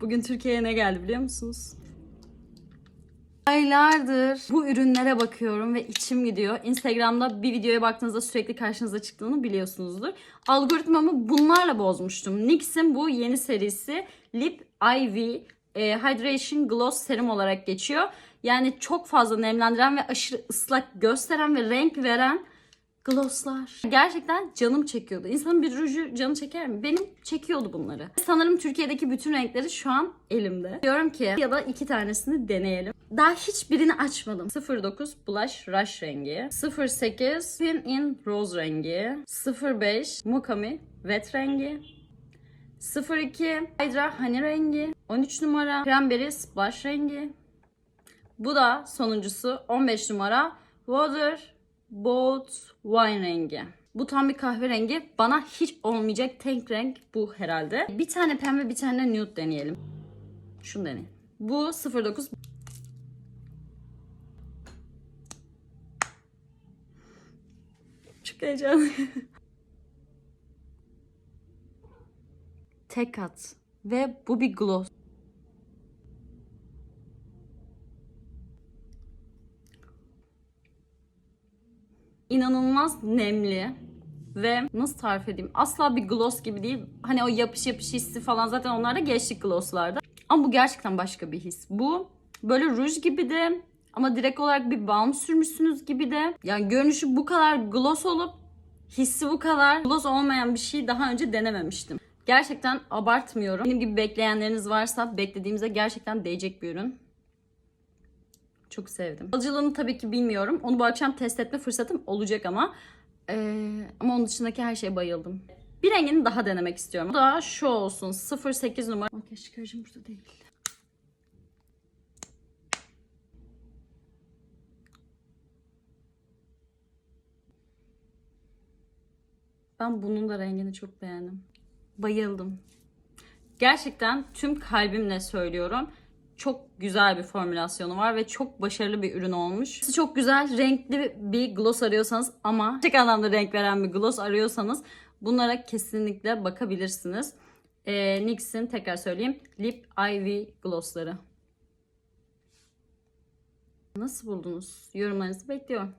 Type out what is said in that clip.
Bugün Türkiye'ye ne geldi biliyor musunuz? Aylardır bu ürünlere bakıyorum ve içim gidiyor. Instagram'da bir videoya baktığınızda sürekli karşınıza çıktığını biliyorsunuzdur. Algoritmamı bunlarla bozmuştum. NYX'in bu yeni serisi Lip IV e, Hydration Gloss Serum olarak geçiyor. Yani çok fazla nemlendiren ve aşırı ıslak gösteren ve renk veren glosslar. Gerçekten canım çekiyordu. İnsanın bir ruju canı çeker mi? Benim çekiyordu bunları. Sanırım Türkiye'deki bütün renkleri şu an elimde. Diyorum ki ya da iki tanesini deneyelim. Daha hiçbirini açmadım. 09 Blush Rush rengi. 08 Spin in Rose rengi. 05 Mukami Wet rengi. 02 Hydra Honey rengi. 13 numara Cranberry Splash rengi. Bu da sonuncusu 15 numara Water Boat Wine rengi. Bu tam bir kahverengi. Bana hiç olmayacak tek renk bu herhalde. Bir tane pembe bir tane nude deneyelim. Şunu deneyelim. Bu 09 Çok heyecanlı. Tek kat. Ve bu bir gloss. İnanılmaz nemli ve nasıl tarif edeyim asla bir gloss gibi değil. Hani o yapış yapış hissi falan zaten onlar da geçtik glosslarda. Ama bu gerçekten başka bir his. Bu böyle ruj gibi de ama direkt olarak bir balm sürmüşsünüz gibi de. Yani görünüşü bu kadar gloss olup hissi bu kadar gloss olmayan bir şey daha önce denememiştim. Gerçekten abartmıyorum. Benim gibi bekleyenleriniz varsa beklediğimize gerçekten değecek bir ürün. Çok sevdim. Alıcılığını tabii ki bilmiyorum. Onu bu akşam test etme fırsatım olacak ama. Ee, ama onun dışındaki her şeye bayıldım. Bir rengini daha denemek istiyorum. Bu da şu olsun. 08 numara. Makyaj çıkarıcım burada değil. Ben bunun da rengini çok beğendim. Bayıldım. Gerçekten tüm kalbimle söylüyorum çok güzel bir formülasyonu var ve çok başarılı bir ürün olmuş. Çok güzel renkli bir gloss arıyorsanız ama gerçek anlamda renk veren bir gloss arıyorsanız bunlara kesinlikle bakabilirsiniz. Ee, NYX'in tekrar söyleyeyim Lip Ivy glossları. Nasıl buldunuz? Yorumlarınızı bekliyorum.